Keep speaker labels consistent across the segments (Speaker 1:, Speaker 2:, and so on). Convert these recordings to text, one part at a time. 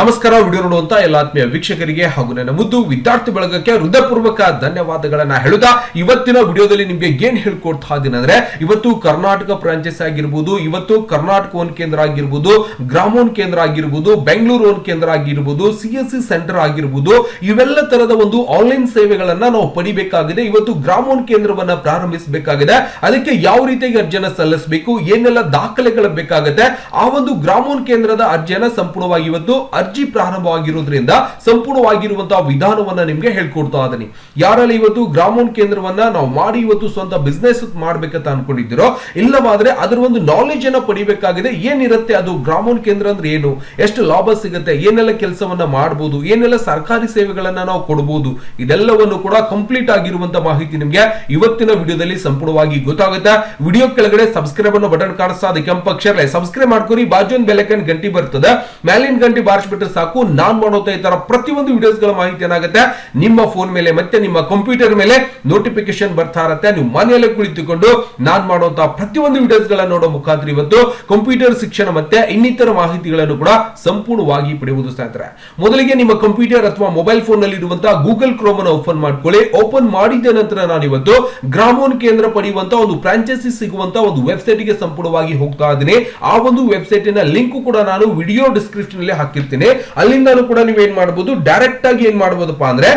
Speaker 1: ನಮಸ್ಕಾರ, ವಿಡಿಯೋ ನೋಡುವಂತ ಎಲ್ಲ ಆತ್ಮೀಯ ವೀಕ್ಷಕರಿಗೆ ಹಾಗೂ ನನ್ನ ಮುದ್ದು ವಿದ್ಯಾರ್ಥಿ ಬಳಗಕ್ಕೆ ಹೃದಯಪೂರ್ವಕ ಧನ್ಯವಾದಗಳನ್ನ ಹೇಳುತ್ತಾ, ಇವತ್ತಿನ ವಿಡಿಯೋದಲ್ಲಿ ನಿಮ್ಗೆ ಏನ್ ಹೇಳ್ಕೊಡ್ತಾ ಇದ್ದೀನಿ ಅಂದ್ರೆ, ಇವತ್ತು ಕರ್ನಾಟಕ ಫ್ರಾಂಚೈಸ್ ಆಗಿರ್ಬೋದು, ಇವತ್ತು ಕರ್ನಾಟಕ ಒನ್ ಕೇಂದ್ರ ಆಗಿರ್ಬೋದು ಗ್ರಾಮೋನ್ ಕೇಂದ್ರ ಆಗಿರ್ಬೋದು, ಬೆಂಗಳೂರು ಒನ್ ಕೇಂದ್ರ ಆಗಿರ್ಬೋದು ಸಿ ಎಸ್ ಸಿ ಸೆಂಟರ್ ಆಗಿರ್ಬೋದು, ಇವೆಲ್ಲ ತರದ ಒಂದು ಆನ್ಲೈನ್ ಸೇವೆಗಳನ್ನ ನಾವು ಪಡಿಬೇಕಾಗಿದೆ. ಇವತ್ತು ಗ್ರಾಮೋನ್ ಕೇಂದ್ರವನ್ನ ಪ್ರಾರಂಭಿಸಬೇಕಾಗಿದೆ. ಅದಕ್ಕೆ ಯಾವ ರೀತಿಯಾಗಿ ಅರ್ಜಿಯನ್ನ ಸಲ್ಲಿಸಬೇಕು, ಏನೆಲ್ಲ ದಾಖಲೆಗಳು ಬೇಕಾಗುತ್ತೆ, ಆ ಒಂದು ಗ್ರಾಮೋನ್ ಕೇಂದ್ರದ ಅರ್ಜಿಯನ್ನ ಸಂಪೂರ್ಣವಾಗಿ ಇವತ್ತು ಅರ್ಜಿ ಪ್ರಾರಂಭವಾಗಿರೋದ್ರಿಂದ ಸಂಪೂರ್ಣವಾಗಿರುವಂತಹ ವಿಧಾನವನ್ನ ನಿಮ್ಗೆ ಹೇಳ್ಕೊಡ್ತಾ ಇದ್ದೀನಿ ಯಾರಲ್ಲಿ ಇವತ್ತು ಗ್ರಾಮೋನ್ ಕೇಂದ್ರವನ್ನ ನಾವು ಮಾಡಿ ಇವತ್ತು ಸ್ವಂತ ಬಿಸ್ನೆಸ್ ಮಾಡ್ಬೇಕಂತ ಅನ್ಕೊಂಡಿದ್ದೀರೋ, ಇಲ್ಲವಾದ್ರೆ ಅದರ ಒಂದು ನಾಲೆಜ್ ಅನ್ನ ಪಡಿಬೇಕಾಗಿದೆ. ಏನಿರುತ್ತೆ ಅದು ಗ್ರಾಮೋನ್ ಕೇಂದ್ರ ಅಂದ್ರೆ ಏನು? ಎಷ್ಟು ಲಾಭ ಸಿಗುತ್ತೆ? ಏನೆಲ್ಲ ಕೆಲಸವನ್ನ ಮಾಡಬಹುದು ಏನೆಲ್ಲ ಸರ್ಕಾರಿ ಸೇವೆಗಳನ್ನ ನಾವು ಕೊಡಬಹುದು ಇದೆಲ್ಲವನ್ನು ಕೂಡ ಕಂಪ್ಲೀಟ್ ಆಗಿರುವಂತಹ ಮಾಹಿತಿ ನಿಮ್ಗೆ ಇವತ್ತಿನ ವಿಡಿಯೋದಲ್ಲಿ ಸಂಪೂರ್ಣವಾಗಿ ಗೊತ್ತಾಗುತ್ತೆ. ವಿಡಿಯೋ ಕೆಳಗಡೆ ಸಬ್ಸ್ಕ್ರೈಬ್ ಅನ್ನೋ ಬಟನ್ ಕಾಣಿಸ್ತಾ ಅದಕ್ಕೆ ಸಬ್ಸ್ಕ್ರೈಬ್ ಮಾಡ್ಕೊರಿ. ಬಾಜು ಒಂದು ಬೆಲಕನ್ ಗಂಟಿ ಬರ್ತದೆ. ಮೇಲಿನ ಗಂಟಿ ಬಾರಿಸ್ಬಿಟ್ರೆ ಸಾಕು. ನಾನ್ ಮಾಡೋತಾ ಈ ತರ ಪ್ರತಿಯೊಂದು ವಿಡಿಯೋಸ್ಗಳ ಮಾಹಿತಿ ಏನಾಗುತ್ತೆ? ನಿಮ್ಮ ಫೋನ್ ಮೇಲೆ ಮತ್ತೆ ನಿಮ್ಮ ಕಂಪ್ಯೂಟರ್ ಮೇಲೆ ನೋಟಿಫಿಕೇಶನ್ ಬರ್ತಾ ಇರುತ್ತೆ. ನೀವು ಮನೆಯಲ್ಲೇ ಕುಳಿತುಕೊಂಡು ನಾನ್ ಮಾಡುವಂತಹ ಪ್ರತಿಯೊಂದು ವಿಡಿಯೋಸ್ ಗಳನ್ನ ನೋಡೋ ಮುಖಾಂತರ ಇವತ್ತು ಕಂಪ್ಯೂಟರ್ ಶಿಕ್ಷಣ ಮತ್ತೆ ಇನ್ನಿತರ ಮಾಹಿತಿಗಳನ್ನು ಕೂಡ ಸಂಪೂರ್ಣವಾಗಿ ಪಡೆಯುವುದು ಸ್ನೇಹಿತರೆ ಮೊದಲಿಗೆ ನಿಮ್ಮ ಕಂಪ್ಯೂಟರ್ ಅಥವಾ ಮೊಬೈಲ್ ಫೋನ್ನಲ್ಲಿ ಇರುವಂತಹ ಗೂಗಲ್ ಕ್ರೋಮ್ ಅನ್ನು ಓಪನ್ ಮಾಡ್ಕೊಳ್ಳಿ. ಓಪನ್ ಮಾಡಿದ ನಂತರ ನಾನು ಇವತ್ತು ಗ್ರಾಮೋನ್ ಕೇಂದ್ರ ಪಡೆಯುವಂತಹ ಒಂದು ಫ್ರಾಂಚೈಸಿ ಸಿಗುವಂತಹ ಒಂದು ವೆಬ್ಸೈಟ್ಗೆ ಸಂಪೂರ್ಣವಾಗಿ ಹೋಗ್ತಾ ಇದ್ದೀನಿ. ಆ ಒಂದು ವೆಬ್ಸೈಟ್ನ ಲಿಂಕ್ ಕೂಡ ನಾನು ವಿಡಿಯೋ ಡಿಸ್ಕ್ರಿಪ್ಷನ್ ಅಲ್ಲಿ ಹಾಕಿರ್ತೀನಿ. ಅಲ್ಲಿಂದಲೂ ಕೂಡ ನೀವು ಏನ್ ಮಾಡಬಹುದು ಡೈರೆಕ್ಟ್ ಆಗಿ ಏನ್ ಮಾಡಬಹುದಪ್ಪ ಅಂದ್ರೆ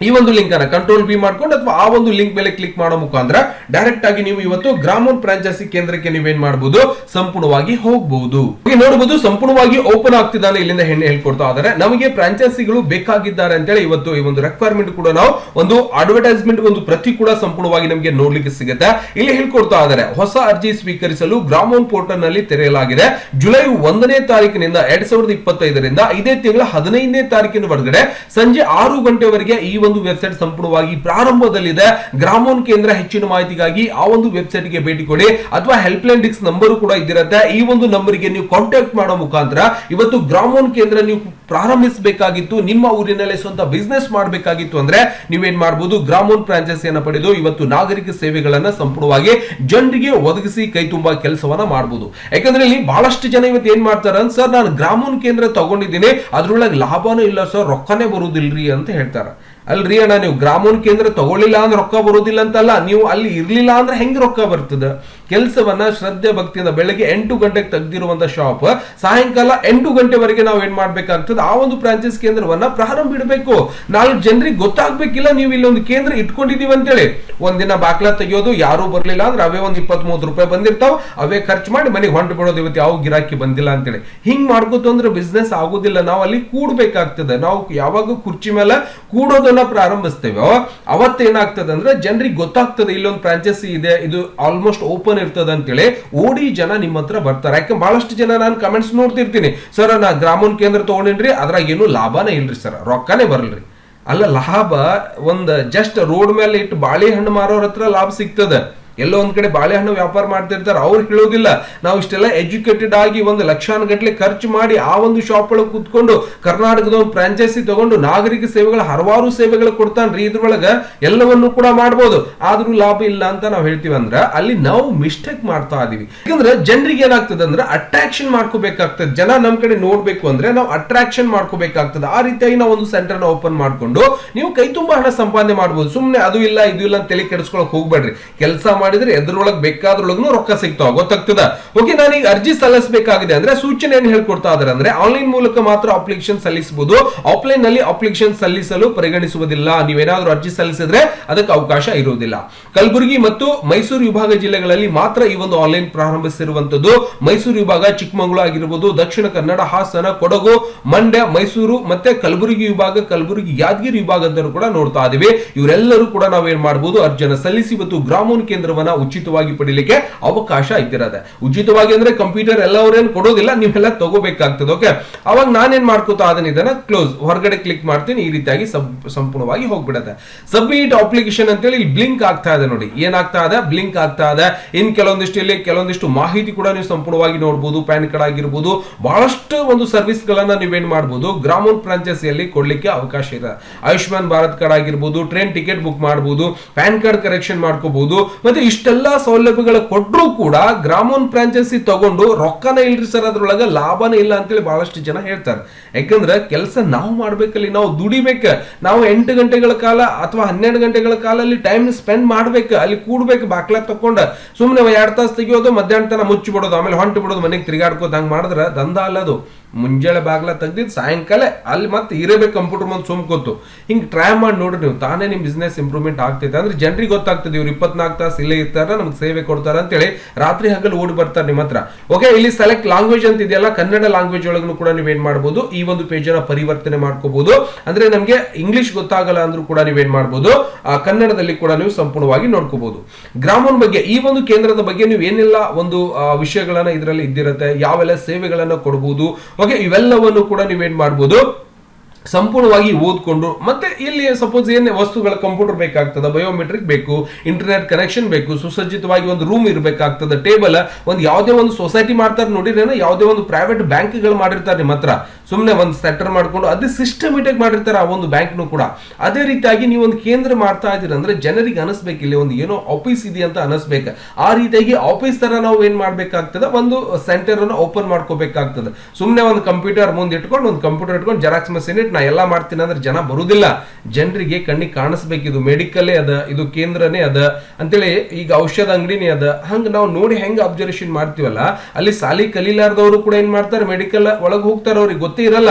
Speaker 1: ಈ ಒಂದು ಲಿಂಕ್ ಅನ್ನ ಕಂಟ್ರೋಲ್ ಬಿ ಮಾಡ್ಕೊಂಡು ಅಥವಾ ಆ ಒಂದು ಲಿಂಕ್ ಮೇಲೆ ಕ್ಲಿಕ್ ಮಾಡೋ ಮುಖಾಂತರ ಡೈರೆಕ್ಟ್ ಆಗಿ ನೀವು ಇವತ್ತು ಗ್ರಾಮೋನ್ ಫ್ರಾಂಚೈಸಿ ಕೇಂದ್ರಕ್ಕೆ ನೀವೇನ್ ಮಾಡಬಹುದು ಸಂಪೂರ್ಣವಾಗಿ ಹೋಗಬಹುದು ನೋಡಬಹುದು ಸಂಪೂರ್ಣವಾಗಿ ಓಪನ್ ಆಗ್ತಿದ್ದಾನೆ ಇಲ್ಲಿಂದ ಹೆಣ್ಣು ಹೇಳ್ಕೊಡ್ತಾ ಆದರೆ ನಮಗೆ ಫ್ರಾಂಚೈಸಿಗಳು ಬೇಕಾಗಿದ್ದಾರೆ ಅಂತ ಹೇಳಿ ಇವತ್ತು ಈ ಒಂದು ರೆಕ್ವೈರ್ಮೆಂಟ್ ಕೂಡ ನಾವು ಒಂದು ಅಡ್ವರ್ಟೈಸ್ಮೆಂಟ್ ಒಂದು ಪ್ರತಿ ಕೂಡ ಸಂಪೂರ್ಣವಾಗಿ ನಮಗೆ ನೋಡ್ಲಿಕ್ಕೆ ಸಿಗುತ್ತೆ. ಇಲ್ಲಿ ಹೇಳ್ಕೊಡ್ತಾ ಆದರೆ ಹೊಸ ಅರ್ಜಿ ಸ್ವೀಕರಿಸಲು ಗ್ರಾಮೋನ್ ಪೋರ್ಟಲ್ನಲ್ಲಿ ತೆರೆಯಲಾಗಿದೆ. ಜುಲೈ ಒಂದನೇ ತಾರೀಕಿನಿಂದ ಎರಡ್ ಸಾವಿರದ ಇಪ್ಪತ್ತೈದರಿಂದ ಇದೇ ತಿಂಗಳ ಹದಿನೈದನೇ ತಾರೀಕಿನ ಹೊರಗಡೆ ಸಂಜೆ ಆರು ಗಂಟೆವರೆಗೆ ಈ ಒಂದು ವೆಬ್ಸೈಟ್ ಸಂಪೂರ್ಣವಾಗಿ ಪ್ರಾರಂಭದಲ್ಲಿದೆ. ಗ್ರಾಮೋನ್ ಕೇಂದ್ರ ಹೆಚ್ಚಿನ ಮಾಹಿತಿಗಾಗಿ ಆ ಒಂದು ವೆಬ್ಸೈಟ್ಗೆ ಭೇಟಿ ಕೊಡಿ. ಅಥವಾ ಹೆಲ್ಪ್ ಲೈನ್ ಡಿಕ್ಸ್ ನಂಬರ್ ಕೂಡ ಇದ್ದಿರತ್ತೆ. ಈ ಒಂದು ನಂಬರ್ಗೆ ನೀವು ಕಾಂಟ್ಯಾಕ್ಟ್ ಮಾಡೋ ಮುಖಾಂತರ ಇವತ್ತು ಗ್ರಾಮೋನ್ ಕೇಂದ್ರ ನೀವು ಪ್ರಾರಂಭಿಸಬೇಕಾಗಿತ್ತು. ನಿಮ್ಮ ಊರಿನಲ್ಲಿ ಸ್ವಂತ ಬಿಸ್ನೆಸ್ ಮಾಡಬೇಕಾಗಿತ್ತು ಅಂದ್ರೆ ನೀವೇನ್ ಮಾಡಬಹುದು ಗ್ರಾಮೋನ್ ಫ್ರಾಂಚೈಸಿಯನ್ನು ಪಡೆದು ಇವತ್ತು ನಾಗರಿಕ ಸೇವೆಗಳನ್ನ ಸಂಪೂರ್ಣವಾಗಿ ಜನರಿಗೆ ಒದಗಿಸಿ ಕೈ ತುಂಬಾ ಕೆಲಸವನ್ನ ಮಾಡಬಹುದು ಯಾಕಂದ್ರೆ ಇಲ್ಲಿ ಬಹಳಷ್ಟು ಜನ ಇವತ್ತು ಏನ್ ಮಾಡ್ತಾರೆ ಸರ್, ನಾನು ಗ್ರಾಮೋನ್ ಕೇಂದ್ರ ತಗೊಂಡಿದ್ದೀನಿ. ಅದ್ರೊಳಗೆ ಲಾಭನೂ ಇಲ್ಲ ಸರ್, ರೊಕ್ಕನೇ ಬರುವುದಿಲ್ರಿ ಅಂತ ಹೇಳ್ತಾರೆ. ಅಲ್ರಿ ಅಣ್ಣ, ನೀವು ಗ್ರಾಮೋನ್ ಕೇಂದ್ರ ತಗೊಳ್ಳಿಲ್ಲ ಅಂದ್ರೆ ರೊಕ್ಕ ಬರೋದಿಲ್ಲ ಅಂತಲ್ಲ, ನೀವು ಅಲ್ಲಿ ಇರ್ಲಿಲ್ಲ ಅಂದ್ರೆ ಹೆಂಗೆ ರೊಕ್ಕ ಬರ್ತದೆ? ಕೆಲಸವನ್ನ ಶ್ರದ್ಧೆ ಭಕ್ತಿಯಿಂದ ಬೆಳಗ್ಗೆ ಎಂಟು ಗಂಟೆಗೆ ತೆಗೆದಿರುವಂತ ಶಾಪ್ ಸಾಯಂಕಾಲ ಎಂಟು ಗಂಟೆವರೆಗೆ ನಾವು ಏನ್ ಮಾಡ್ಬೇಕಾಗ್ತದೆ? ಆ ಒಂದು ಫ್ರಾಂಚೈಸ್ ಕೇಂದ್ರವನ್ನ ಪ್ರಾರಂಭ ಇಡಬೇಕು. ನಾಲ್ಕು ಜನರಿಗೆ ಗೊತ್ತಾಗ್ಬೇಕಿಲ್ಲ ನೀವು ಇಲ್ಲಿ ಒಂದು ಕೇಂದ್ರ ಇಟ್ಕೊಂಡಿದೀವಿ ಅಂತೇಳಿ. ಒಂದಿನ ಬಾಕ್ಲ ತೆಗಿಯೋದು, ಯಾರು ಬರ್ಲಿಲ್ಲ ಅಂದ್ರೆ ಅವೇ ಒಂದ್ ಇಪ್ಪತ್ತ್ ಮೂವತ್ತು ರೂಪಾಯಿ ಬಂದಿರ್ತಾವ. ಅವೇ ಖರ್ಚು ಮಾಡಿ ಮನೆಗೆ ಹೊಂಟು ಬಿಡೋದು ಇವತ್ತು ಯಾವ ಗಿರಾಕಿ ಬಂದಿಲ್ಲ ಅಂತೇಳಿ. ಹಿಂಗ್ ಮಾಡ್ಕೋತು ಅಂದ್ರೆ ಬಿಸ್ನೆಸ್ ಆಗೋದಿಲ್ಲ. ನಾವು ಅಲ್ಲಿ ಕೂಡ್ಬೇಕಾಗ್ತದೆ. ನಾವು ಯಾವಾಗ ಕುರ್ಚಿ ಮೇಲೆ ಕೂಡೋದನ್ನ ಪ್ರಾರಂಭಿಸ್ತೇವೋ. ಅವತ್ತೇನಾಗ್ತದೆ ಅಂದ್ರೆ ಜನರಿಗೆ ಗೊತ್ತಾಗ್ತದೆ, ಇಲ್ಲೊಂದು ಫ್ರಾಂಚೈಸಿ ಇದೆ, ಇದು ಆಲ್ಮೋಸ್ಟ್ ಓಪನ್ ಇರ್ತದೆ ಅಂತೇಳಿ ಓಡಿ ಜನ ನಿಮ್ಮ ಹತ್ರ ಬರ್ತಾರೆ. ಯಾಕೆ ಬಹಳಷ್ಟು ಜನ ನಾನು ಕಮೆಂಟ್ಸ್ ನೋಡ್ತಿರ್ತೀನಿ. ಸರ್ ನಾ ಗ್ರಾಮೋನ್ ಕೇಂದ್ರ ತಗೊಂಡಿನ್ರಿ, ಅದ್ರಾಗ ಏನು ಲಾಭನೇ ಇಲ್ರಿ ಸರ್ ರೊಕ್ಕನೇ ಬರಲ್ರಿ. ಅಲ್ಲ, ಲಾಭ ಒಂದು ಜಸ್ಟ್ ರೋಡ್ ಮೇಲೆ ಇಟ್ಟು ಬಾಳೆಹಣ್ಣು ಮಾರೋರ ಹತ್ರ ಲಾಭ ಸಿಗ್ತದೆ. ಎಲ್ಲೋ ಒಂದ್ ಕಡೆ ಬಾಳೆಹಣ್ಣು ವ್ಯಾಪಾರ ಮಾಡ್ತಿರ್ತಾರೆ, ಅವ್ರು ಹೇಳೋದಿಲ್ಲ. ನಾವು ಇಷ್ಟೆಲ್ಲ ಎಜುಕೇಟೆಡ್ ಆಗಿ ಒಂದು ಲಕ್ಷಾನ್ ಗಟ್ಟಲೆ ಖರ್ಚು ಮಾಡಿ ಆ ಒಂದು ಶಾಪ್ ಒಳಗೆ ಕೂತ್ಕೊಂಡು ಕರ್ನಾಟಕದ ಒಂದು ಫ್ರಾಂಚೈಸಿ ತಗೊಂಡು ನಾಗರಿಕ ಸೇವೆಗಳ ಹಲವಾರು ಸೇವೆಗಳು ಕೊಡ್ತಾನ್ರಿ ಇದ್ರೊಳಗ ಎಲ್ಲವನ್ನು ಕೂಡ ಮಾಡ್ಬೋದು. ಆದ್ರೂ ಲಾಭ ಇಲ್ಲ ಅಂತ ನಾವು ಹೇಳ್ತೀವಿ ಅಂದ್ರೆ ಅಲ್ಲಿ ನಾವು ಮಿಸ್ಟೇಕ್ ಮಾಡ್ತಾ ಇದೀವಿ. ಯಾಕಂದ್ರೆ ಜನರಿಗೆ ಏನಾಗ್ತದೆ ಅಂದ್ರೆ ಅಟ್ರಾಕ್ಷನ್ ಮಾಡ್ಕೋಬೇಕಾಗ್ತದೆ. ಜನ ನಮ್ ಕಡೆ ನೋಡ್ಬೇಕು ಅಂದ್ರೆ ನಾವು ಅಟ್ರಾಕ್ಷನ್ ಮಾಡ್ಕೋಬೇಕಾಗ್ತದೆ. ಆ ರೀತಿಯಾಗಿ ನಾವು ಒಂದು ಸೆಂಟರ್ನ ಓಪನ್ ಮಾಡ್ಕೊಂಡು ನೀವು ಕೈ ತುಂಬಾ ಹಣ ಸಂಪಾದನೆ ಮಾಡ್ಬೋದು. ಸುಮ್ನೆ ಅದು ಇಲ್ಲ, ಇದು ಇಲ್ಲ ಅಂತ ತಲೆ ಕೆಡಿಸ್ಕೊಳಕ್ ಹೋಗ್ಬೇಡ್ರಿ. ಕೆಲಸ ಮಾಡಿದ್ರೆ ಎದ್ರೊಳಗೆ ಬೇಕಾದ್ರೊಳಗೂ ರೊಕ್ಕ ಸಿಗ್ತಾವ, ಗೊತ್ತಾಗ್ತದ? ಓಕೆ ನಾನೀಗ ಅರ್ಜಿ ಸಲ್ಲಿಸಬೇಕಾಗಿದೆ ಅಂದ್ರೆ ಸೂಚನೆ ಏನ್ ಹೇಳ್ಕೊಡ್ತಾ ಇದಾರೆ ಅಂದ್ರೆ ಆನ್ಲೈನ್ ಮೂಲಕ ಮಾತ್ರ ಅಪ್ಲಿಕೇಶನ್ ಸಲ್ಲಿಸಬಹುದು ಆಫ್ಲೈನ್ನಲ್ಲಿ ಅಪ್ಲಿಕೇಶನ್ ಸಲ್ಲಿಸಲು ಪರಿಗಣಿಸುವುದಿಲ್ಲ. ನೀವೇನಾದ್ರೂ ಅರ್ಜಿ ಸಲ್ಲಿಸಿದ್ರೆ ಅದಕ್ಕೆ ಅವಕಾಶ ಇರುವುದಿಲ್ಲ. ಕಲಬುರಗಿ ಮತ್ತು ಮೈಸೂರು ವಿಭಾಗ ಜಿಲ್ಲೆಗಳಲ್ಲಿ ಮಾತ್ರ ಈ ಒಂದು ಆನ್ಲೈನ್ ಪ್ರಾರಂಭಿಸಿರುವಂತದ್ದು ಮೈಸೂರು ವಿಭಾಗ ಚಿಕ್ಕಮಗಳೂರು ಆಗಿರಬಹುದು ದಕ್ಷಿಣ ಕನ್ನಡ, ಹಾಸನ, ಕೊಡಗು, ಮಂಡ್ಯ, ಮೈಸೂರು ಮತ್ತೆ ಕಲಬುರಗಿ ವಿಭಾಗ, ಕಲಬುರಗಿ ಯಾದಗಿರಿ ವಿಭಾಗದವರು ಕೂಡ ನೋಡ್ತಾ ಇದೀವಿ. ಇವರೆಲ್ಲರೂ ಕೂಡ ನಾವೇನ್ ಮಾಡಬಹುದು ಅರ್ಜಿನ ಸಲ್ಲಿಸಿ ಮತ್ತು ಗ್ರಾಮೋನ್ ಕೇಂದ್ರವನ್ನ ಉಚಿತವಾಗಿ ಪಡಿಲಿಕ್ಕೆ ಅವಕಾಶ ಇದ್ದಿರದೆ. ಉಚಿತವಾಗಿ ಅಂದ್ರೆ ಕಂಪ್ಯೂಟರ್ ಎಲ್ಲ ಅವ್ರೇನು ಕೊಡೋದಿಲ್ಲ, ನೀವೆಲ್ಲ ತಗೋಬೇಕಾಗ್ತದೆ ಓಕೆ ಅವಾಗ ನಾನೇನ್ ಮಾಡ್ಕೋತಾ ಅದನ್ನ ಇದನ್ನ ಕ್ಲೋಸ್ ಹೊರಗಡೆ ಕ್ಲಿಕ್ ಮಾಡ್ತೀನಿ, ಈ ರೀತಿಯಾಗಿ ಸಂಪೂರ್ಣವಾಗಿ ಹೋಗ್ಬಿಡತ್ತೆ. ಸಬ್ಮಿಟ್ ಅಪ್ಲಿಕೇಶನ್ ಅಂತೇಳಿ ಇಲ್ಲಿ ಬ್ಲಿಂಕ್ ಆಗ್ತಾ ಇದೆ ನೋಡಿ. ಏನಾಗ್ತಾ ಇದೆ? ಬ್ಲಿಂಕ್ ಆಗ್ತಾ ಇದೆ. ಇನ್ ಕೆಲವೊಂದಿಷ್ಟು ಇಲ್ಲಿ ಕೆಲವೊಂದಿಷ್ಟು ಮಾಹಿತಿ ಕೂಡ ನೀವು ಸಂಪೂರ್ಣವಾಗಿ ನೋಡಬಹುದು ಪ್ಯಾನ್ ಕಾರ್ಡ್ ಆಗಿರ್ಬೋದು, ಬಹಳಷ್ಟು ಒಂದು ಸರ್ವಿಸ್ ಗಳನ್ನ ನೀವೇನ್ ಮಾಡಬಹುದು ಗ್ರಾಮೋನ್ ಫ್ರಾಂಚೈಸಿಯಲ್ಲಿ ಕೊಡ್ಲಿಕ್ಕೆ ಅವಕಾಶ ಇದೆ. ಆಯುಷ್ಮಾನ್ ಭಾರತ್ ಕಾರ್ಡ್ ಆಗಿರ್ಬೋದು ಟ್ರೈನ್ ಟಿಕೆಟ್ ಬುಕ್ ಮಾಡಬಹುದು ಪ್ಯಾನ್ ಕಾರ್ಡ್ ಕರೆಕ್ಷನ್ ಮಾಡ್ಕೋಬಹುದು ಮತ್ತೆ ಇಷ್ಟೆಲ್ಲ ಸೌಲಭ್ಯಗಳು ಕೊಟ್ಟರೂ ಕೂಡ ಗ್ರಾಮೋನ್ ಫ್ರಾಂಚೈಸಿ ತಗೊಂಡು ರೊಕ್ಕನೇ ಇಲ್ರಿ ಸರ್ ಅದ್ರೊಳಗೆ ಲಾಭನೇ ಇಲ್ಲ ಅಂತೇಳಿ ಬಹಳಷ್ಟು ಜನ ಹೇಳ್ತಾರೆ. ಯಾಕಂದ್ರೆ ಕೆಲಸ ನಾವು ಮಾಡ್ಬೇಕಲ್ಲಿ, ನಾವು ದುಡಿಬೇಕು. ನಾವು ಎಂಟು ಗಂಟೆಗಳ ಕಾಲ ಅಥವಾ ಹನ್ನೆರಡು ಗಂಟೆಗಳ ಕಾಲ ಅಲ್ಲಿ ಟೈಮ್ ಸ್ಪೆಂಡ್ ಮಾಡ್ಬೇಕು, ಅಲ್ಲಿ ಕೂಡ್ಬೇಕು, ಬಾಕ್ಲಾ ತಕೊಂಡ ಸುಮ್ಮನೆ ಎರಡು ತಾಸು ತೆಗಿಯೋದು, ಮಧ್ಯಾಹ್ನ ತನ ಮುಚ್ಚಿ ಬಿಡೋದು ಆಮೇಲೆ ಹೊಂಟು ಬಿಡೋದು, ಮನೆಗೆ ತಿರುಗಾಡ್ಕೋದಂಗೆ ಮಾಡಿದ್ರೆ ದಂಧ ಅಲ್ಲದು. ಮುಂಜಾನೆ ಬಾಗ್ಲ ತೆಗ್ದಿದ್ದು ಸಾಯಂಕಾಲ ಅಲ್ಲಿ ಮತ್ತೆ ಇರಬೇಕು ಕಂಪ್ಯೂಟರ್ ಮುಂದೆ ಕೊತ್ತು ಹಿಂಗೆ ಟ್ರೈ ಮಾಡಿ ನೋಡ್ರಿ ನೀವು. ತಾನೇ ನಿಮ್ಮ ಬಿಸ್ನೆಸ್ ಇಂಪ್ರೂವ್ಮೆಂಟ್ ಆಗ್ತೈತೆ. ಅಂದ್ರೆ ಜನರಿಗೆ ಗೊತ್ತಾಗ್ತದೆ, ಇವ್ರು ಇಪ್ಪತ್ನಾಲ್ಕು ತಾಸು ಇಲ್ಲೇ ಇರ್ತಾರೆ, ನಮ್ಗೆ ಸೇವೆ ಕೊಡ್ತಾರೆ ಅಂತೇಳಿ ರಾತ್ರಿ ಹಗಲು ಓಡಿ ಬರ್ತಾರೆ ನಿಮ್ಮ ಹತ್ರ. ಓಕೆ ಇಲ್ಲಿ ಸೆಲೆಕ್ಟ್ ಲಾಂಗ್ವೇಜ್ ಅಂತ ಇದೆಯಲ್ಲ, ಕನ್ನಡ ಲ್ಯಾಂಗ್ವೇಜ್ ಒಳಗೂ ಕೂಡ ನೀವೇನು ಮಾಡ್ಬೋದು, ಈ ಒಂದು ಪೇಜನ್ನ ಪರಿವರ್ತನೆ ಮಾಡ್ಕೋಬಹುದು ಅಂದ್ರೆ ನಮಗೆ ಇಂಗ್ಲಿಷ್ ಗೊತ್ತಾಗಲ್ಲ ಅಂದ್ರೂ ಕೂಡ ನೀವೇನ್ ಮಾಡ್ಬೋದು, ಆ, ಕನ್ನಡದಲ್ಲಿ ಕೂಡ ನೀವು ಸಂಪೂರ್ಣವಾಗಿ ನೋಡ್ಕೋಬಹುದು ಗ್ರಾಮನ್ ಬಗ್ಗೆ, ಈ ಒಂದು ಕೇಂದ್ರದ ಬಗ್ಗೆ ನೀವು ಏನೆಲ್ಲ ಒಂದು ವಿಷಯಗಳನ್ನ ಇದರಲ್ಲಿ ಇದ್ದಿರುತ್ತೆ, ಯಾವೆಲ್ಲ ಸೇವೆಗಳನ್ನ ಕೊಡಬಹುದು ಓಕೆ ಇವೆಲ್ಲವನ್ನು ಕೂಡ ನೀವೇನ್ ಮಾಡ್ಬೋದು, ಸಂಪೂರ್ಣವಾಗಿ ಓದ್ಕೊಂಡು, ಮತ್ತೆ ಇಲ್ಲಿ ಸಪೋಸ್ ಏನೇ ವಸ್ತುಗಳ ಕಂಪ್ಯೂಟರ್ ಬೇಕಾಗ್ತದೆ ಬಯೋಮೆಟ್ರಿಕ್ ಬೇಕು ಇಂಟರ್ನೆಟ್ ಕನೆಕ್ಷನ್ ಬೇಕು, ಸುಸಜ್ಜಿತವಾಗಿ ಒಂದು ರೂಮ್ ಇರಬೇಕಾಗ್ತದೆ ಟೇಬಲ್ ಒಂದು ಯಾವುದೇ ಒಂದು ಸೊಸೈಟಿ ಮಾಡ್ತಾರೆ ನೋಡಿದ್ರೆ, ಯಾವುದೇ ಒಂದು ಪ್ರೈವೇಟ್ ಬ್ಯಾಂಕ್ಗಳು ಮಾಡಿರ್ತಾರೆ ನಿಮ್ಮ ಹತ್ರ ಸುಮ್ಮನೆ ಒಂದು ಸೆಟರ್ ಮಾಡ್ಕೊಂಡು ಅದೇ ಸಿಸ್ಟಮೆಟಿಕ್ ಮಾಡಿರ್ತಾರೆ ಆ ಒಂದು ಬ್ಯಾಂಕ್ನು ಕೂಡ. ಅದೇ ರೀತಿಯಾಗಿ ನೀವು ಒಂದು ಕೇಂದ್ರ ಮಾಡ್ತಾ ಇದ್ದೀರ ಅಂದ್ರೆ ಜನರಿಗೆ ಅನಿಸ್ಬೇಕು, ಇಲ್ಲಿ ಒಂದು ಏನೋ ಆಫೀಸ್ ಇದೆ ಅಂತ ಅನಿಸ್ಬೇಕು. ಆ ರೀತಿಯಾಗಿ ಆಫೀಸ್ ತರ ನಾವು ಏನ್ ಮಾಡ್ಬೇಕಾಗ್ತದೆ? ಒಂದು ಸೆಂಟರ್ ಅನ್ನು ಓಪನ್ ಮಾಡ್ಕೋಬೇಕಾಗ್ತದೆ. ಸುಮ್ಮನೆ ಒಂದು ಕಂಪ್ಯೂಟರ್ ಮುಂದೆ ಇಟ್ಕೊಂಡು, ಒಂದು ಕಂಪ್ಯೂಟರ್ ಇಟ್ಕೊಂಡು ಜೆರಾಕ್ಸ್ ಮಷೀನ್ ಇಟ್ಟು ನಾ ಎಲ್ಲ ಮಾಡ್ತೀನಿ ಅಂದ್ರೆ ಜನ ಬರುದಿಲ್ಲ. ಜನರಿಗೆ ಕಣ್ಣಿಗೆ ಇದು ಮೆಡಿಕಲ್ಲೇ ಅದ, ಇದು ಕೇಂದ್ರನೇ ಅದ. ಅಂತೇಳಿ ಈಗ ಔಷಧ ಅಂಗಡಿನೇ ಅದ. ಹಂಗ ನಾವು ನೋಡಿ ಹೆಂಗ್ ಅಬ್ಸರ್ವೇಷನ್ ಮಾಡ್ತೀವಲ್ಲ, ಅಲ್ಲಿ ಸಾಲಿ ಕಲೀಲಾರ್ದವರು ಕೂಡ ಏನ್ ಮಾಡ್ತಾರೆ? ಮೆಡಿಕಲ್ ಒಳಗೆ ಹೋಗ್ತಾರೆ ಅವ್ರಿಗೆ ಗೊತ್ತೇ ಇರಲ್ಲ.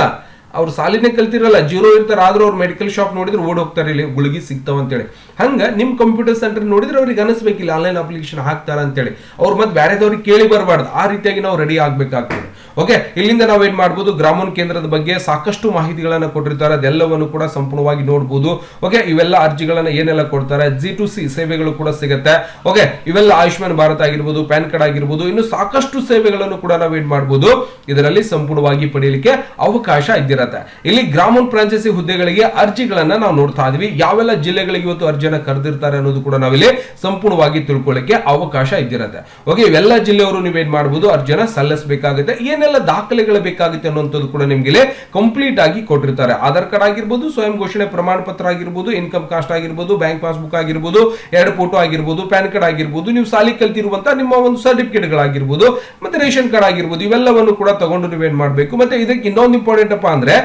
Speaker 1: ಅವ್ರು ಸಾಲಿನೇ ಕಲ್ತಿರಲ್ಲ. ಜೀರೋ ಇರ್ತಾರೆ ಆದ್ರೂ ಅವ್ರು ಮೆಡಿಕಲ್ ಶಾಪ್ ನೋಡಿದ್ರೆ ಓಡ್ ಹೋಗ್ತಾರೆ, ಇಲ್ಲಿ ಗುಳಿಗೆ ಸಿಗ್ತಾವ ಅಂತೇಳಿ. ಹಂಗ ನಿಮ್ ಕಂಪ್ಯೂಟರ್ ಸೆಂಟರ್ ನೋಡಿದ್ರೆ ಅವ್ರಿಗೆ ಅನಿಸ್ಬೇಕಿಲ್ಲ. ಆನ್ಲೈನ್ ಅಪ್ಲಿಕೇಶನ್ ಹಾಕ್ತಾರ ಅಂತೇಳಿ. ಅವ್ರು ಮತ್ತೆ ಬೇರೆದವ್ರಿಗೆ ಕೇಳಿ ಬರಬಾರ್ದು. ಆ ರೀತಿಯಾಗಿ ನಾವು ರೆಡಿ ಆಗ್ಬೇಕಾಗ್ತದೆ. ಓಕೆ, ಇಲ್ಲಿಂದ ನಾವೇನ್ ಮಾಡ್ಬೋದು? ಗ್ರಾಮೋನ್ ಕೇಂದ್ರದ ಬಗ್ಗೆ ಸಾಕಷ್ಟು ಮಾಹಿತಿಗಳನ್ನ ಕೊಟ್ಟಿರ್ತಾರೆ. ಅದೆಲ್ಲವನ್ನು ಕೂಡ ಸಂಪೂರ್ಣವಾಗಿ ನೋಡಬಹುದು ಓಕೆ, ಇವೆಲ್ಲ ಅರ್ಜಿಗಳನ್ನ ಏನೆಲ್ಲ ಕೊಡ್ತಾರೆ? ಜಿ ಟು ಸಿ ಸೇವೆಗಳು ಕೂಡ ಸಿಗುತ್ತೆ. ಓಕೆ, ಇವೆಲ್ಲ ಆಯುಷ್ಮಾನ್ ಭಾರತ್ ಆಗಿರ್ಬೋದು, ಪ್ಯಾನ್ ಕಾರ್ಡ್ ಆಗಿರ್ಬೋದು, ಇನ್ನು ಸಾಕಷ್ಟು ಸೇವೆಗಳನ್ನು ಕೂಡ ನಾವೇನ್ ಮಾಡಬಹುದು ಇದರಲ್ಲಿ ಸಂಪೂರ್ಣವಾಗಿ ಪಡೆಯಲಿಕ್ಕೆ ಅವಕಾಶ ಇದ್ದಿರತ್ತೆ. ಇಲ್ಲಿ ಗ್ರಾಮೋನ್ ಫ್ರಾಂಚೈಸಿ ಹುದ್ದೆಗಳಿಗೆ ಅರ್ಜಿಗಳನ್ನ ನಾವು ನೋಡ್ತಾ ಇದೀವಿ. ಯಾವೆಲ್ಲ ಜಿಲ್ಲೆಗಳಿಗೆ ಇವತ್ತು ಅರ್ಜಿಯನ್ನ ಕರೆದಿರ್ತಾರೆ ಅನ್ನೋದು ಕೂಡ ನಾವಿಲ್ಲಿ ಸಂಪೂರ್ಣವಾಗಿ ತಿಳ್ಕೊಳ್ಳಿಕ್ಕೆ ಅವಕಾಶ ಇದ್ದಿರತ್ತೆ. ಓಕೆ, ಇವೆಲ್ಲ ಜಿಲ್ಲೆಯವರು ನೀವೇನ್ ಮಾಡಬಹುದು ಅರ್ಜಿಯನ್ನ ಸಲ್ಲಿಸಬೇಕಾಗುತ್ತೆ. ಏನೆಲ್ಲ ದಾಖಲೆಗಳು ಬೇಕಾಗುತ್ತೆ ಅನ್ನುವಂಥದ್ದು ಕೂಡ ನಿಮಗೆ ಕಂಪ್ಲೀಟ್ ಆಗಿ ಕೊಟ್ಟಿರ್ತಾರೆ. ಆಧಾರ್ ಕಾರ್ಡ್ ಆಗಿರ್ಬೋದು, ಸ್ವಯಂ ಘೋಷಣೆ ಪ್ರಮಾಣ ಪತ್ರ ಆಗಿರ್ಬೋದು ಇನ್ಕಮ್ ಕಾಸ್ಟ್ ಆಗಿರ್ಬೋದು ಬ್ಯಾಂಕ್ ಪಾಸ್ಬುಕ್ ಆಗಿರ್ಬೋದು, ಎರಡು ಫೋಟೋ ಆಗಿರ್ಬೋದು ಪ್ಯಾನ್ ಕಾರ್ಡ್ ಆಗಿರ್ಬೋದು, ನೀವು ಸಾಲಿ ಕಲ್ತಿರುವಂತಹ ನಿಮ್ಮ ಒಂದು ಸರ್ಟಿಫಿಕೇಟ್ಗಳಾಗಿರ್ಬೋದು ಮತ್ತೆ ರೇಷನ್ ಕಾರ್ಡ್ ಆಗಿರ್ಬೋದು, ಇವೆಲ್ಲವನ್ನು ಕೂಡ ತಗೊಂಡು ಏನು ಮಾಡಬೇಕು? ಮತ್ತೆ ಇದಕ್ಕೆ ಇನ್ನೊಂದು ಇಂಪಾರ್ಟೆಂಟ್ ಅಪ್ಪ ಅಂದ್ರೆ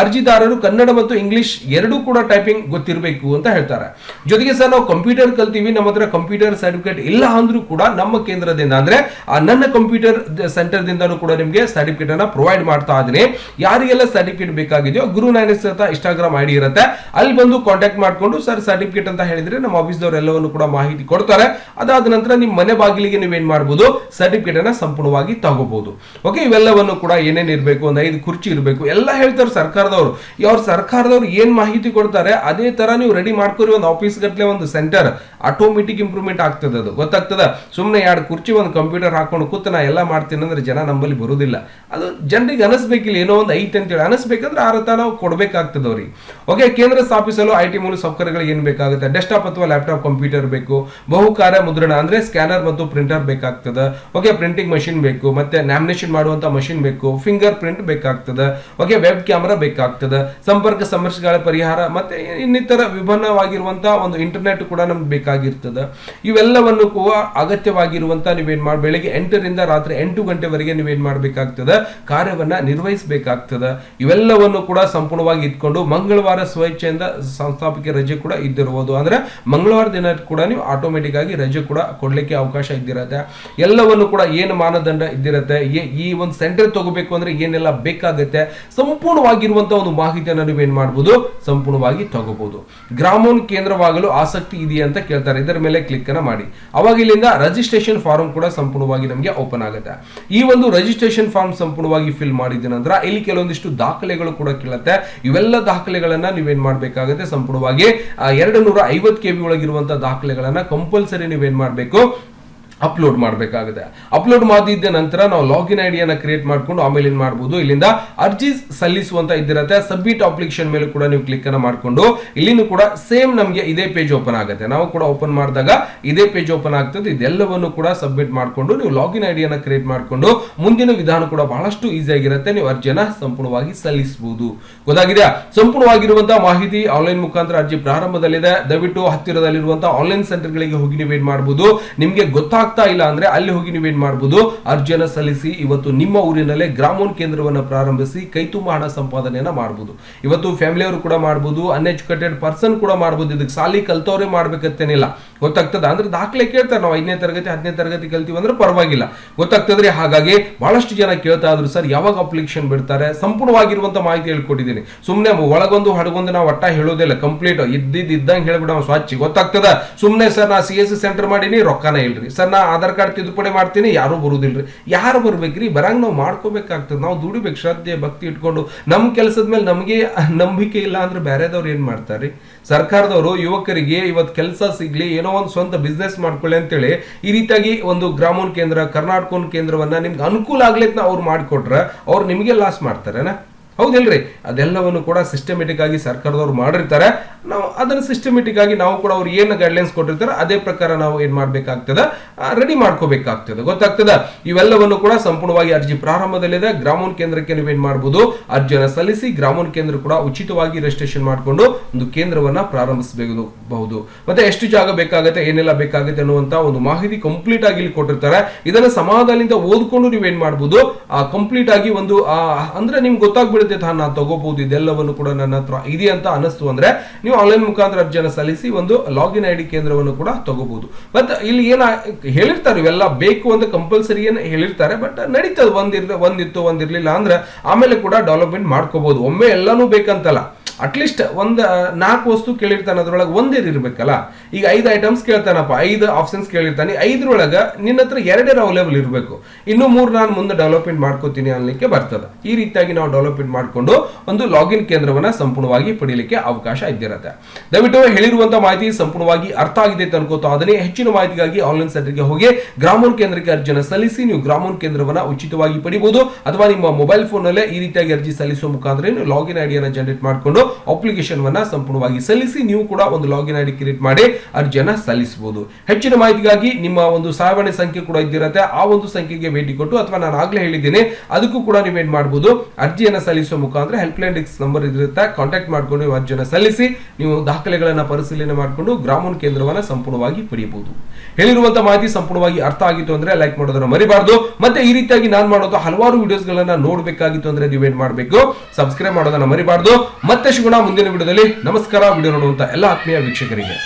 Speaker 1: ಅರ್ಜಿದಾರರು ಕನ್ನಡ ಮತ್ತು ಇಂಗ್ಲಿಷ್ ಎರಡೂ ಕೂಡ ಟೈಪಿಂಗ್ ಗೊತ್ತಿರಬೇಕು ಅಂತ ಹೇಳ್ತಾರೆ. ಜೊತೆಗೆ ಸರ್, ನಾವು ಕಂಪ್ಯೂಟರ್ ಕಲ್ತೀವಿ, ನಮ್ಮ ಹತ್ರ ಕಂಪ್ಯೂಟರ್ ಸರ್ಟಿಫಿಕೇಟ್ ಇಲ್ಲ ಅಂದ್ರೂ ಕೂಡ ನಮ್ಮ ಕೇಂದ್ರದಿಂದ, ಅಂದ್ರೆ ನನ್ನ ಕಂಪ್ಯೂಟರ್ ಸೆಂಟರ್ ದಿಂದನೂ ಕೂಡ ಸರ್ಟಿಫಿಕೇಟ್ ಅನ್ನ ಪ್ರೊವೈಡ್ ಮಾಡ್ತಾ ಇದ್ದೀನಿ. ಯಾರಿಗೆಲ್ಲ ಸರ್ಟಿಫಿಕೇಟ್ ಬೇಕಾಗಿದೆಯೋ ಗುರು ನೈನಸ್ ಅಂತ ಇನ್ಸ್ಟಾಗ್ರಾಮ್ ಐಡಿ ಇರುತ್ತೆ. ಅಲ್ಲಿ ಬಂದು ಕಾಂಟ್ಯಾಕ್ಟ್ ಮಾಡ್ಕೊಂಡು, ಸರ್ ಸರ್ಟಿಫಿಕೇಟ್ ಅಂತ ಹೇಳಿದ್ರೆ ನಮ್ಮ ಆಫೀಸ್ದವ್ರು ಎಲ್ಲವನ್ನು ಕೂಡ ಮಾಹಿತಿ ಕೊಡ್ತಾರೆ. ಅದಾದ ನಂತರ ನಿಮ್ಮ ಮನೆ ಬಾಗಿಲಿಗೆ ನೀವೇನ್ ಮಾಡ್ಬೋದು? ಸರ್ಟಿಫಿಕೇಟ್ ಅನ್ನ ಸಂಪೂರ್ಣವಾಗಿ ತಗೋಬಹುದು ಓಕೆ ಇವೆಲ್ಲವನ್ನು ಕೂಡ ಏನೇನ್ ಇರಬೇಕು? ಒಂದು ಐದು ಕುರ್ಚಿ ಇರಬೇಕು. ಎಲ್ಲ ಹೇಳ್ತಾರೆ ಸರ್ಕಾರದವರು. ಅವ್ರ ಸರ್ಕಾರದವ್ರು ಏನ್ ಮಾಹಿತಿ ಕೊಡ್ತಾರೆ? ಅದೇ ತರ ನೀವು ರೆಡಿ ಮಾಡ್ಕೊರಿ ಒಂದು ಆಫೀಸ್ ಗಟ್ಲೆ ಒಂದು ಸೆಂಟರ್ ಆಟೋಮೆಟಿಕ್ ಇಂಪ್ರೂವ್ಮೆಂಟ್ ಆಗ್ತದೆ ಅದು. ಗೊತ್ತಾಗ್ತದ? ಸುಮ್ಮನೆ ಎರಡು ಕುರ್ಚಿ, ಒಂದು ಕಂಪ್ಯೂಟರ್ ಹಾಕೊಂಡು ಕೂತು ನಾ ಎಲ್ಲ ಮಾಡ್ತೀನಿ ಅಂದ್ರೆ ಜನ ನಮ್ಮಲ್ಲಿ ಬರೋದಿಲ್ಲ. ಅದು ಜನರಿಗೆ ಅನಿಸ್ಬೇಕಿಲ್ಲ, ಏನೋ ಒಂದು ಐತೆ ಅಂತೇಳಿ. ಅನಿಸ್ಬೇಕಂದ್ರೆ ಆ ರಥ ನಾವು ಕೊಡಬೇಕಾಗ್ತದೆ ಅವ್ರಿಗೆ ಓಕೆ ಕೇಂದ್ರ ಸ್ಥಾಪಿಸಲು ಐ ಟಿ ಮೂಲ ಸೌಕರ್ಯಗಳಿಗೆ ಏನ್ ಬೇಕಾಗುತ್ತೆ? ಡೆಸ್ಕ್ಟಾಪ್ ಅಥವಾ ಲ್ಯಾಪ್ಟಾಪ್ ಕಂಪ್ಯೂಟರ್ ಬೇಕು. ಬಹುಕಾರ್ಯ ಮುದ್ರಣ ಅಂದ್ರೆ ಸ್ಕ್ಯಾನರ್ ಮತ್ತು ಪ್ರಿಂಟರ್ ಬೇಕಾಗ್ತದೆ. ಓಕೆ ಪ್ರಿಂಟಿಂಗ್ ಮಷಿನ್ ಬೇಕು. ಮತ್ತೆ ನ್ಯಾಮಿನೇಷನ್ ಮಾಡುವಂತ ಮಷಿನ್ ಬೇಕು. ಫಿಂಗರ್ ಪ್ರಿಂಟ್ ಬೇಕಾಗ್ತದೆ. ಓಕೆ ವೆಬ್ ಕ್ಯಾಮರಾ ಬೇಕಾಗ್ತದೆ. ಸಂಪರ್ಕ ಸಮಸ್ಯೆಗಳ ಪರಿಹಾರ, ಮತ್ತೆ ಇನ್ನಿತರ ವಿಭಿನ್ನವಾಗಿರುವಂತಹ ಒಂದು ಇಂಟರ್ನೆಟ್ ಕೂಡ ನಮ್ಗೆ ಬೇಕಾಗಿರ್ತದೆ ಇವೆಲ್ಲವನ್ನು ಕೂಡ ಅಗತ್ಯವಾಗಿರುವಂತ ನೀವೇನ್ ಮಾಡಿ, ಬೆಳಿಗ್ಗೆ ಎಂಟರಿಂದ ರಾತ್ರಿ ಎಂಟು ಗಂಟೆವರೆಗೆ ನೀವೇನ್ ಮಾಡಬೇಕಾಗ್ತದೆ? ಕಾರ್ಯವನ್ನ ನಿರ್ವಹಿಸಬೇಕಾಗ್ತದೆ. ಇವೆಲ್ಲವನ್ನು ಕೂಡ ಸಂಪೂರ್ಣವಾಗಿ ಇಟ್ಕೊಂಡು ಮಂಗಳವಾರ ಸ್ವೇಚ್ಛೆಯಿಂದ ಸಂಸ್ಥಾಪಕ ರಜೆ ಕೂಡ ಇದ್ದಿರಬಹುದು ಅಂದ್ರೆ ಮಂಗಳವಾರ ದಿನ ಕೂಡ ನೀವು ಆಟೋಮೆಟಿಕ್ ಆಗಿ ರಜೆ ಕೂಡ ಕೊಡ್ಲಿಕ್ಕೆ ಅವಕಾಶ ಇದ್ದಿರತ್ತೆ. ಎಲ್ಲವನ್ನು ಕೂಡ ಏನು ಮಾನದಂಡ ಇದ್ದಿರತ್ತೆ? ಈ ಒಂದು ಸೆಂಟರ್ ತಗೋಬೇಕು ಅಂದ್ರೆ ಏನೆಲ್ಲ ಬೇಕಾಗುತ್ತೆ? ಸಂಪೂರ್ಣವಾಗಿರುವಂತ ಒಂದು ಮಾಹಿತಿಯನ್ನು ನೀವೇನ್ ಮಾಡಬಹುದು ಸಂಪೂರ್ಣವಾಗಿ ತಗೋಬಹುದು ಗ್ರಾಮೋನ್ ಕೇಂದ್ರವಾಗಲು ಆಸಕ್ತಿ ಇದೆಯಾ ಅಂತ ಕೇಳ್ತಾರೆ ಇದರ ಮೇಲೆ ಕ್ಲಿಕ್ ಅನ್ನ ಮಾಡಿ. ಅವಾಗ ಇಲ್ಲಿಂದ ರಿಜಿಸ್ಟ್ರೇಷನ್ ಫಾರ್ಮ್ ಕೂಡ ಸಂಪೂರ್ಣವಾಗಿ ನಮಗೆ ಓಪನ್ ಆಗುತ್ತೆ. ಈ ಒಂದು ರಜಿಸ್ಟ್ರೇಷನ್ ಫಾರ್ಮ್ ಸಂಪೂರ್ಣವಾಗಿ ಫಿಲ್ ಮಾಡಿದ ನಂತರ ಇಲ್ಲಿ ಕೆಲವೊಂದಿಷ್ಟು ದಾಖಲೆಗಳು ಕೂಡ ಕೇಳುತ್ತೆ. ಇವೆಲ್ಲ ದಾಖಲೆಗಳನ್ನ ನೀವೇನ್ ಮಾಡಬೇಕಾಗುತ್ತೆ? ಸಂಪೂರ್ಣವಾಗಿ ಎರಡು ನೂರ ಐವತ್ತು ಕೆ ಬಿ ಒಳಗಿರುವಂತಹ ದಾಖಲೆಗಳನ್ನ ಕಂಪಲ್ಸರಿ ನೀವೇನ್ ಮಾಡ್ಬೇಕು? ಅಪ್ಲೋಡ್ ಮಾಡಬೇಕಾಗುತ್ತೆ. ಅಪ್ಲೋಡ್ ಮಾಡಿದ ನಂತರ ನಾವು ಲಾಗಿನ್ ಐಡಿಯನ್ನ ಕ್ರಿಯೇಟ್ ಮಾಡ್ಕೊಂಡು ಆಮೇಲೆ ಏನು ಮಾಡ್ಬೋದು? ಇಲ್ಲಿಂದ ಅರ್ಜಿ ಸಲ್ಲಿಸುವಂತ ಇದ್ದಿರತ್ತೆ. ಸಬ್ಮಿಟ್ ಅಪ್ಲಿಕೇಶನ್ ಮೇಲೆ ಕೂಡ ನೀವು ಕ್ಲಿಕ್ ಅನ್ನು ಮಾಡ್ಕೊಂಡು ಇಲ್ಲಿನೂ ಕೂಡ ಸೇಮ್ ನಮಗೆ ಇದೇ ಪೇಜ್ ಓಪನ್ ಆಗುತ್ತೆ. ನಾವು ಕೂಡ ಓಪನ್ ಮಾಡಿದಾಗ ಇದೇ ಪೇಜ್ ಓಪನ್ ಆಗ್ತದೆ. ಇದೆಲ್ಲವನ್ನು ಕೂಡ ಸಬ್ಮಿಟ್ ಮಾಡ್ಕೊಂಡು ನೀವು ಲಾಗಿನ್ ಐಡಿಯನ್ನ ಕ್ರಿಯೇಟ್ ಮಾಡ್ಕೊಂಡು ಮುಂದಿನ ವಿಧಾನ ಕೂಡ ಬಹಳಷ್ಟು ಈಸಿ ಆಗಿರುತ್ತೆ. ನೀವು ಅರ್ಜಿಯನ್ನು ಸಂಪೂರ್ಣವಾಗಿ ಸಲ್ಲಿಸಬಹುದು ಗೊತ್ತಾಗಿದೆಯಾ ಸಂಪೂರ್ಣವಾಗಿರುವಂತಹ ಮಾಹಿತಿ ಆನ್ಲೈನ್ ಮುಖಾಂತರ ಅರ್ಜಿ ಪ್ರಾರಂಭದಲ್ಲಿದೆ. ದಯವಿಟ್ಟು ಹತ್ತಿರದಲ್ಲಿರುವಂತಹ ಆನ್ಲೈನ್ ಸೆಂಟರ್ಗಳಿಗೆ ಹೋಗಿ ನೀವೇನ್ ಮಾಡಬಹುದು ನಿಮಗೆ ನಿಮ್ಗೆ ಗೊತ್ತಾಗ್ತಾ ಇಲ್ಲ ಅಂದ್ರೆ ಅಲ್ಲಿ ಹೋಗಿ ನೀವೇನ್ ಮಾಡಬಹುದು ಅರ್ಜಿಯನ್ನ ಸಲ್ಲಿಸಿ ಇವತ್ತು ನಿಮ್ಮ ಊರಿನಲ್ಲೇ ಗ್ರಾಮೋನ್ ಕೇಂದ್ರವನ್ನ ಪ್ರಾರಂಭಿಸಿ ಕೈ ತುಂಬ ಹಣ ಸಂಪಾದನೆಯನ್ನ ಮಾಡಬಹುದು ಇವತ್ತು ಫ್ಯಾಮಿಲಿ ಅವರು ಕೂಡ ಮಾಡಬಹುದು ಅನ್ಎಜುಕೇಟೆಡ್ ಪರ್ಸನ್ ಕೂಡ ಮಾಡಬಹುದು ಇದಕ್ಕೆ ಸಾಲಿ ಕಲ್ತವ್ರೆ ಮಾಡ್ಬೇಕತ್ತೇನಿಲ್ಲ ಗೊತ್ತಾಗ್ತದ? ಅಂದ್ರೆ ದಾಖಲೆ ಕೇಳ್ತಾರೆ ನಾವು ಐದನೇ ತರಗತಿ, ಹತ್ತನೇ ತರಗತಿ ಕಲ್ತೀವಿ ಅಂದ್ರೆ ಪರವಾಗಿಲ್ಲ. ಗೊತ್ತಾಗ್ತದ್ರಿ ಹಾಗಾಗಿ ಬಹಳಷ್ಟು ಜನ ಕೇಳ್ತಾ ಇದ್ರು, ಸರ್, ಯಾವಾಗ ಅಪ್ಲಿಕೇಶನ್ ಬಿಡ್ತಾರೆ? ಸಂಪೂರ್ಣವಾಗಿರುವಂತ ಮಾಹಿತಿ ಹೇಳ್ಕೊಟ್ಟಿದ್ದೀನಿ. ಸುಮ್ಮನೆ ಒಳಗೊಂದು ಹಡಗೊಂದು ನಾವು ಒಟ್ಟ ಹೇಳೋದಿಲ್ಲ ಕಂಪ್ಲೀಟ್ ಇದ್ದಿದ್ದಂಗೆ ಹೇಳ್ಬಿಡ ಸ್ವಚ್ಛ ಗೊತ್ತಾಗ್ತದ? ಸುಮ್ಮನೆ ಸರ್, ನಾ ಸಿ ಎಸ್ ಸೆಂಟರ್ ಮಾಡೀನಿ, ರೊಕ್ಕನೇ ಇಲ್ರಿ. ಸರ್ ಆಧಾರ್ ಕಾರ್ಡ್ ತಿದ್ದುಪಡಿ ಮಾಡ್ತೀನಿ, ಯಾರು ಬರುದಿಲ್ರಿ. ಯಾರು ಬರ್ಬೇಕ್ರಿ? ಬರಂಗ್ ನಾವು ಮಾಡ್ಕೋಬೇಕಾಗ್ತದೆ. ನಾವು ದುಡಿಬೇಕು, ಶ್ರದ್ಧೆ, ಭಕ್ತಿ ಇಟ್ಕೊಂಡು ನಮ್ಮ ಕೆಲಸದ ಮೇಲೆ ನಮಗೆ ನಂಬಿಕೆ ಇಲ್ಲ ಅಂದ್ರೆ ಬೇರೆದವ್ರು ಏನ್ ಮಾಡ್ತಾರೆ ಸರ್ಕಾರದವರು, ಯುವಕರಿಗೆ ಇವತ್ತು ಕೆಲಸ ಸಿಗ್ಲಿ, ಏನೋ ಒಂದು ಸ್ವಂತ ಬಿಸ್ನೆಸ್ ಮಾಡ್ಕೊಳ್ಳಿ ಅಂತೇಳಿ ಈ ರೀತಿಯಾಗಿ ಒಂದು ಗ್ರಾಮೋನ್ ಕೇಂದ್ರ, ಕರ್ನಾಟಕೋನ್ ಕೇಂದ್ರವನ್ನ ನಿಮ್ಗೆ ಅನುಕೂಲ ಆಗ್ಲಿಕ್ಕೆ ಅವ್ರು ಮಾಡಿಕೊಟ್ರೆ ಅವ್ರು ನಿಮಗೆ ಲಾಸ್ ಮಾಡ್ತಾರೇನಾ? ಹೌದಿಲ್ರಿ? ಅದೆಲ್ಲವನ್ನು ಕೂಡ ಸಿಸ್ಟಮೆಟಿಕ್ ಆಗಿ ಸರ್ಕಾರದವ್ರು ಮಾಡಿರ್ತಾರೆ. ನಾವು ಅದನ್ನು ಸಿಸ್ಟಮೆಟಿಕ್ ಆಗಿ ನಾವು ಕೂಡ ಅವ್ರು ಏನು ಗೈಡ್ಲೈನ್ಸ್ ಕೊಟ್ಟಿರ್ತಾರೆ ಅದೇ ಪ್ರಕಾರ ನಾವು ಏನ್ ಮಾಡಬೇಕಾಗ್ತದೆ? ರೆಡಿ ಮಾಡ್ಕೋಬೇಕಾಗ್ತದೆ. ಗೊತ್ತಾಗ್ತದ? ಇವೆಲ್ಲವನ್ನು ಕೂಡ ಸಂಪೂರ್ಣವಾಗಿ ಅರ್ಜಿ ಪ್ರಾರಂಭದಲ್ಲಿದೆ. ಗ್ರಾಮೋನ್ ಕೇಂದ್ರಕ್ಕೆ ನೀವೇನ್ ಮಾಡಬಹುದು ಅರ್ಜಿಯನ್ನು ಸಲ್ಲಿಸಿ ಗ್ರಾಮೋನ್ ಕೇಂದ್ರ ಕೂಡ ಉಚಿತವಾಗಿ ರಿಜಿಸ್ಟ್ರೇಷನ್ ಮಾಡಿಕೊಂಡು ಒಂದು ಕೇಂದ್ರವನ್ನ ಪ್ರಾರಂಭಿಸಬೇಕು ಬಹುದು ಮತ್ತೆ ಎಷ್ಟು ಜಾಗ ಬೇಕಾಗುತ್ತೆ, ಏನೆಲ್ಲ ಬೇಕಾಗುತ್ತೆ ಅನ್ನುವಂತ ಒಂದು ಮಾಹಿತಿ ಕಂಪ್ಲೀಟ್ ಆಗಿ ಇಲ್ಲಿ ಕೊಟ್ಟಿರ್ತಾರೆ. ಇದನ್ನ ಸಮಾಧಾನದಿಂದ ಓದ್ಕೊಂಡು ನೀವೇನ್ ಮಾಡಬಹುದು ಕಂಪ್ಲೀಟ್ ಆಗಿ ಒಂದು ಅಂದ್ರೆ ನಿಮ್ಗೆ ಗೊತ್ತಾಗ್ಬಿಡುತ್ತೆ. ತಾ ನಾನು ತಗೋಬಹುದು, ಇದೆಲ್ಲವನ್ನು ಕೂಡ ನನ್ನ ಹತ್ರ ಇದೆ ಅಂತ ಅನಿಸ್ತು ಅಂದ್ರೆ ನೀವು ಆನ್ಲೈನ್ ಮುಖಾಂತರ ಅರ್ಜಿಯನ್ನು ಸಲ್ಲಿಸಿ ಒಂದು ಲಾಗಿನ್ ಐ ಡಿ ಕೇಂದ್ರವನ್ನು ಕೂಡ ತಗೋಬಹುದು. ಬಟ್ ಇಲ್ಲಿ ಏನ ಹೇಳಿರ್ತಾರೆ, ಇವೆಲ್ಲ ಬೇಕು ಅಂತ ಕಂಪಲ್ಸರಿ ಏನು ಹೇಳಿರ್ತಾರೆ ಬಟ್ ನಡೀತದೆ ಒಂದಿರ್ದ, ಒಂದಿತ್ತು, ಒಂದಿರ್ಲಿಲ್ಲ ಅಂದ್ರೆ ಆಮೇಲೆ ಕೂಡ ಡೆವಲಪ್ಮೆಂಟ್ ಮಾಡ್ಕೋಬಹುದು. ಒಮ್ಮೆ ಎಲ್ಲಾನು ಬೇಕಂತಲ್ಲ ಅಟ್ಲೀಸ್ಟ್ ಒಂದು, ನಾಲ್ಕು ವಸ್ತು ಕೇಳಿರ್ತಾನೆ, ಅದ್ರೊಳಗೆ ಒಂದೇ ಇರಬೇಕಲ್ಲ. ಈಗ ಐದು ಐಟಮ್ಸ್ ಕೇಳ್ತಾನಪ್ಪ, ಐದು ಆಪ್ಷನ್ಸ್ ಕೇಳಿರ್ತಾನೆ, ಐದರೊಳಗೆ ನಿನ್ನ ಹತ್ರ ಎರಡೇ ಅವೈಲೇಬಲ್ ಇರಬೇಕು. ಇನ್ನು ಮೂರು ನಾನು ಮುಂದೆ ಡೆವಲಪ್ಮೆಂಟ್ ಮಾಡ್ಕೋತೀನಿ ಅನ್ಲಿಕ್ಕೆ ಬರ್ತದೆ. ಈ ರೀತಿಯಾಗಿ ನಾವು ಡೆವಲಪ್ಮೆಂಟ್ ಮಾಡಿಕೊಂಡು ಒಂದು ಲಾಗಿನ್ ಕೇಂದ್ರವನ್ನ ಸಂಪೂರ್ಣವಾಗಿ ಪಡೆಯಲಿಕ್ಕೆ ಅವಕಾಶ ಇದ್ದಿರುತ್ತೆ. ದಯವಿಟ್ಟು ಹೇಳಿರುವಂತಹ ಮಾಹಿತಿ ಸಂಪೂರ್ಣವಾಗಿ ಅರ್ಥ ಆಗಿದೆ ಅಂತ ಅನ್ಕೋತಾ ಅದನ್ನೇ ಹೆಚ್ಚಿನ ಮಾಹಿತಿಗಾಗಿ ಆನ್ಲೈನ್ ಸೆಂಟರ್ಗೆ ಹೋಗಿ ಗ್ರಾಮೋನ್ ಕೇಂದ್ರಕ್ಕೆ ಅರ್ಜಿಯನ್ನು ಸಲ್ಲಿಸಿ ನೀವು ಗ್ರಾಮೋನ್ ಕೇಂದ್ರವನ್ನ ಉಚಿತವಾಗಿ ಪಡಿಬಹುದು. ಅಥವಾ ನಿಮ್ಮ ಮೊಬೈಲ್ ಫೋನ್ ನಲ್ಲೇ ಈ ರೀತಿಯಾಗಿ ಅರ್ಜಿ ಸಲ್ಲಿಸುವ ಮುಖಾಂತರ ನೀವು ಲಾಗಿನ್ ಐಡಿಯನ್ನು ಜನರೇಟ್ ಮಾಡಿಕೊಂಡು ಅಪ್ಲಿಕೇಶನ್ ಅನ್ನ ಸಂಪೂರ್ಣವಾಗಿ ಸಲ್ಲಿಸಿ ನೀವು ಕೂಡ ಒಂದು ಲಾಗಿನ್ ಐಡಿ ಕ್ರಿಯೇಟ್ ಮಾಡಿ ಅರ್ಜಿಯನ್ನ ಸಲ್ಲಿಸಬಹುದು. ಹೆಚ್ಚಿನ ಮಾಹಿತಿಗಾಗಿ ನಿಮ್ಮ ಒಂದು ಸಹಾಯವಾಣಿ ಸಂಖ್ಯೆ ಕೂಡ ಇದ್ದಿರುತ್ತೆ. ಆ ಒಂದು ಸಂಖ್ಯೆಗೆ ಭೇಟಿ ಕೊಟ್ಟು ಅಥವಾ ನಾನು ಆಗ್ಲೇ ಹೇಳಿದ್ದೇನೆ, ಅದಕ್ಕೂ ಕೂಡ ನೀವೇನ್ ಮಾಡಬಹುದು ಅರ್ಜಿಯನ್ನ ಸಲ್ಲಿಸುವ ಮುಖಾಂತರ ಹೆಲ್ಪ್ ಲೈನ್ ಡಿಸ್ಕ್ ನಂಬರ್ ಇರುತ್ತೆ ಕಾಂಟ್ಯಾಕ್ಟ್ ಮಾಡ್ಕೊಂಡು ನೀವು ಅರ್ಜಿಯನ್ನು ಸಲ್ಲಿಸಿ, ನೀವು ದಾಖಲೆಗಳನ್ನ ಪರಿಶೀಲನೆ ಮಾಡಿಕೊಂಡು ಗ್ರಾಮೋನ್ ಕೇಂದ್ರವನ್ನ ಸಂಪೂರ್ಣವಾಗಿ ಪಡೆಯಬಹುದು. ಹೇಳಿರುವಂತಹ ಮಾಹಿತಿ ಸಂಪೂರ್ಣವಾಗಿ ಅರ್ಥ ಆಗಿತ್ತು ಅಂದ್ರೆ ಲೈಕ್ ಮಾಡೋದನ್ನ ಮರಿಬಾರ್ದು. ಮತ್ತೆ ಈ ರೀತಿಯಾಗಿ ನಾನು ಮಾಡೋದು ಹಲವಾರು ವಿಡಿಯೋಸ್ ನೋಡಬೇಕಾಗಿತ್ತು ಅಂದ್ರೆ ಅಂದ್ರೆ ಏನ್ ಮಾಡಬೇಕು? ಸಬ್ಸ್ಕ್ರೈಬ್ ಮಾಡೋದನ್ನ ಮರಿಬಾರ್ದು. ಮತ್ತೆ ಸಿಗೋಣ ಮುಂದಿನ ವಿಡಿಯೋದಲ್ಲಿ ನಮಸ್ಕಾರ. ವಿಡಿಯೋ ನೋಡುವಂತ ಎಲ್ಲ ಆತ್ಮೀಯ ವೀಕ್ಷಕರಿಗೆ.